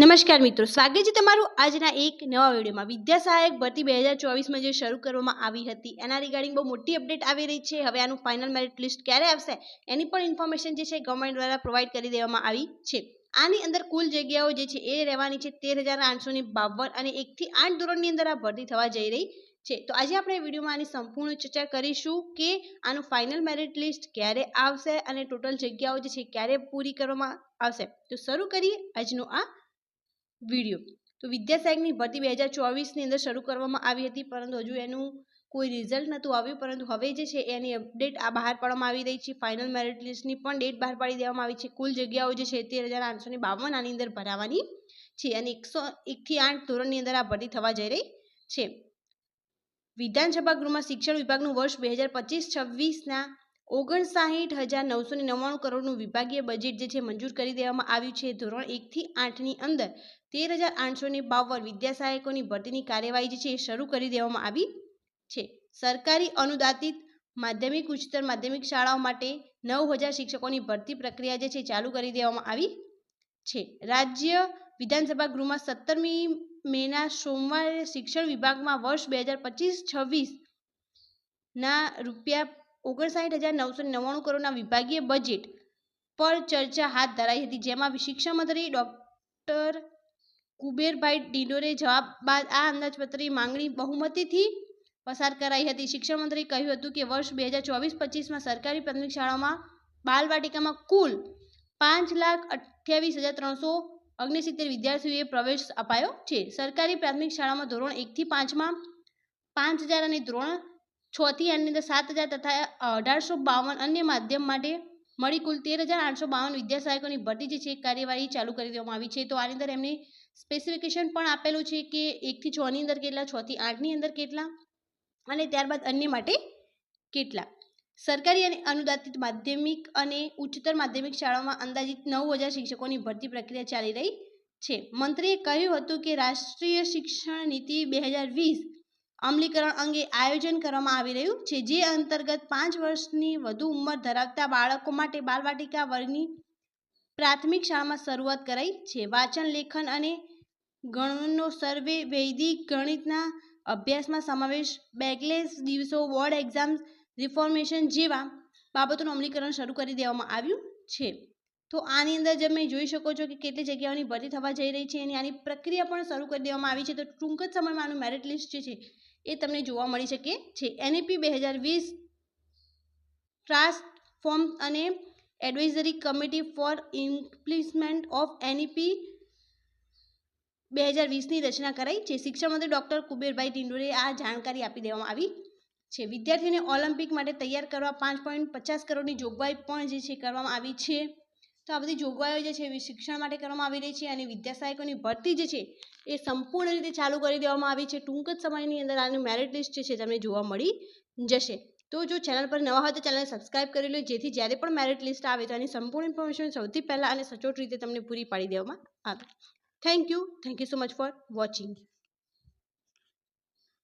નમસ્કાર મિત્રો, સ્વાગત છે તમારું આજના એક નવા વિડીયોમાં. વિદ્યા સહાયક ભરતી બે હજાર ચોવીસમાં જે શરૂ કરવામાં આવી હતી, એના રિગાર્ડિંગ બહુ મોટી અપડેટ આવી રહી છે. હવે આનું ફાઇનલ મેરિટ લિસ્ટ ક્યારે આવશે, એની પણ ઇન્ફોર્મેશન જે છે ગવર્મેન્ટ દ્વારા પ્રોવાઈડ કરી દેવામાં આવી છે. આની અંદર કુલ જગ્યાઓ જે છે એ રહેવાની છે તેર હજાર આઠસો ને બાવન અને એકથી આઠ ધોરણની અંદર આ ભરતી થવા જઈ રહી છે. તો આજે આપણે વિડીયોમાં આની સંપૂર્ણ ચર્ચા કરીશું કે આનું ફાઇનલ મેરિટ લિસ્ટ ક્યારે આવશે અને ટોટલ જગ્યાઓ જે છે ક્યારે પૂરી કરવામાં આવશે. તો શરૂ કરીએ આજનું આ વીડિયો. તો વિદ્યા ભરતી બે હજાર ચોવીસની અંદર શરૂ કરવામાં આવી હતી, પરંતુ હજુ એનું કોઈ રિઝલ્ટ નહોતું આવ્યું. પરંતુ હવે જે છે, એની અપડેટ આ બહાર પાડવામાં આવી રહી છે. ફાઇનલ મેરિટ લિસ્ટની પણ ડેટ બહાર પાડી દેવામાં આવી છે. કુલ જગ્યાઓ જે છે, તેર હજાર આઠસો ને બાવન આની અંદર ભરાવાની છે અને એકસો એકથી આઠ ધોરણની અંદર આ ભરતી થવા જઈ રહી છે. વિધાનસભા ગૃહમાં શિક્ષણ વિભાગનું વર્ષ બે હજાર પચીસ છવ્વીસના ઓગણસાઠ હજાર નવસો ને નવ્વાણું કરોડનું વિભાગીય બજેટ જે છે મંજૂર કરી દેવામાં આવ્યું છે. ધોરણ એકથી આઠની અંદર તેર હજાર આઠસો ને બાવન વિદ્યા સહાયકોની ભરતીની કાર્યવાહી જે છે એ શરૂ કરી દેવામાં આવી છે. સરકારી અનુદાનિત માધ્યમિક, ઉચ્ચતર માધ્યમિક શાળાઓ માટે નવ હજાર શિક્ષકોની ભરતી પ્રક્રિયા જે છે ચાલુ કરી દેવામાં આવી છે. રાજ્ય વિધાનસભા ગૃહમાં સત્તરમી મેના સોમવારે શિક્ષણ વિભાગમાં વર્ષ બે હજાર પચીસ છવ્વીસ ના રૂપિયા ઓગણસાઠ હજાર નવસો નવ્વાણું કરોડના વિભાગીય બજેટ પર ચર્ચા હાથ ધરાઈ હતી, જેમાં શિક્ષણ મંત્રી ડૉક્ટર કુબેરભાઈ ડિંડોરે જવાબ બાદ આ અંદાજપત્રની માંગણી બહુમતીથી પસાર કરાઈ હતી. શિક્ષણ મંત્રીએ કહ્યું હતું કે, વર્ષ બે હજાર ચોવીસ પચીસમાં સરકારી પ્રાથમિક શાળાઓમાં બાલવાટિકામાં કુલ પાંચ લાખ અઠ્યાવીસ હજાર ત્રણસો ઓગણસિત્તેર વિદ્યાર્થીઓએ પ્રવેશ અપાયો છે. સરકારી પ્રાથમિક શાળામાં ધોરણ એકથી પાંચમાં પાંચ હજાર અને ધોરણ છથી આની અંદર સાત હજાર તથા અઢારસો બાવન અન્ય માધ્યમ માટે મળી કુલ તેર હજાર આઠસો બાવન વિદ્યા સહાયકોની ભરતી જે છે કાર્યવાહી ચાલુ કરી દેવામાં આવી છે. તો આની અંદર એમને સ્પેસિફિકેશન પણ આપેલું છે કે એકથી છની અંદર કેટલા છથી આઠની અંદર કેટલા અને ત્યારબાદ અન્ય માટે કેટલા. સરકારી અને અનુદાનિત માધ્યમિક અને ઉચ્ચતર માધ્યમિક શાળાઓમાં અંદાજિત નવ હજાર શિક્ષકોની ભરતી પ્રક્રિયા ચાલી રહી છે. મંત્રીએ કહ્યું હતું કે રાષ્ટ્રીય શિક્ષણ નીતિ બે હજાર વીસ અમલીકરણ અંગે આયોજન કરવામાં આવી રહ્યું છે, જે અંતર્ગત પાંચ વર્ષની વધુ ઉંમર ધરાવતા બાળકો માટે બાલવાટિકા વર્ગની પ્રાથમિક શાળામાં શરૂઆત કરાઈ છે. વાંચન, લેખન અને ગણનો સર્વે વૈદિક ગણિતના અભ્યાસમાં સમાવેશ બેકલેસ દિવસો, બોર્ડ એક્ઝામ્સ રિફોર્મેશન જેવા બાબતોનું અમલીકરણ શરૂ કરી દેવામાં આવ્યું છે. તો આની અંદર તમે જોઈ શકો છો કે કેટલી જગ્યાઓની ભરતી થવા જઈ રહી છે અને આની પ્રક્રિયા પણ શરૂ કરી દેવામાં આવી છે. તો ટૂંક જ સમયમાં આનું મેરિટ લિસ્ટ જે છે એ તમને જોવા મળી શકે છે. એનઈપી બે હજાર વીસ ટ્રાસ્ટ ફોર્મ અને advisory committee for implement of NEP બે હજાર વીસની રચના કરાઈ છે. શિક્ષણ મંત્રી ડૉક્ટર કુબેરભાઈ ડિંડોરે આ જાણકારી આપી દેવામાં આવી છે. વિદ્યાર્થીઓને ઓલિમ્પિક માટે તૈયાર કરવા પાંચ પોઈન્ટ પચાસ કરોડની જોગવાઈ પણ જે છે કરવામાં આવી છે. તો આ બધી જોગવાઈઓ જે છે શિક્ષણ માટે કરવામાં આવી રહી છે અને વિદ્યા સહાયકોની ભરતી જે છે એ સંપૂર્ણ રીતે ચાલુ કરી દેવામાં આવી છે. ટૂંક જ સમયની અંદર આનું મેરિટ લિસ્ટ જે છે તમને જોવા મળી જશે. તો જો ચેનલ પર નવા હોય તો ચેનલને સબસ્ક્રાઇબ કરી લો, જેથી જ્યારે પણ મેરિટ લિસ્ટ આવે તો એની સંપૂર્ણ ઇન્ફોર્મેશન સૌથી પહેલાં અને સચોટ રીતે તમને પૂરી પાડી દેવામાં આવે. Thank you thank you so much for watching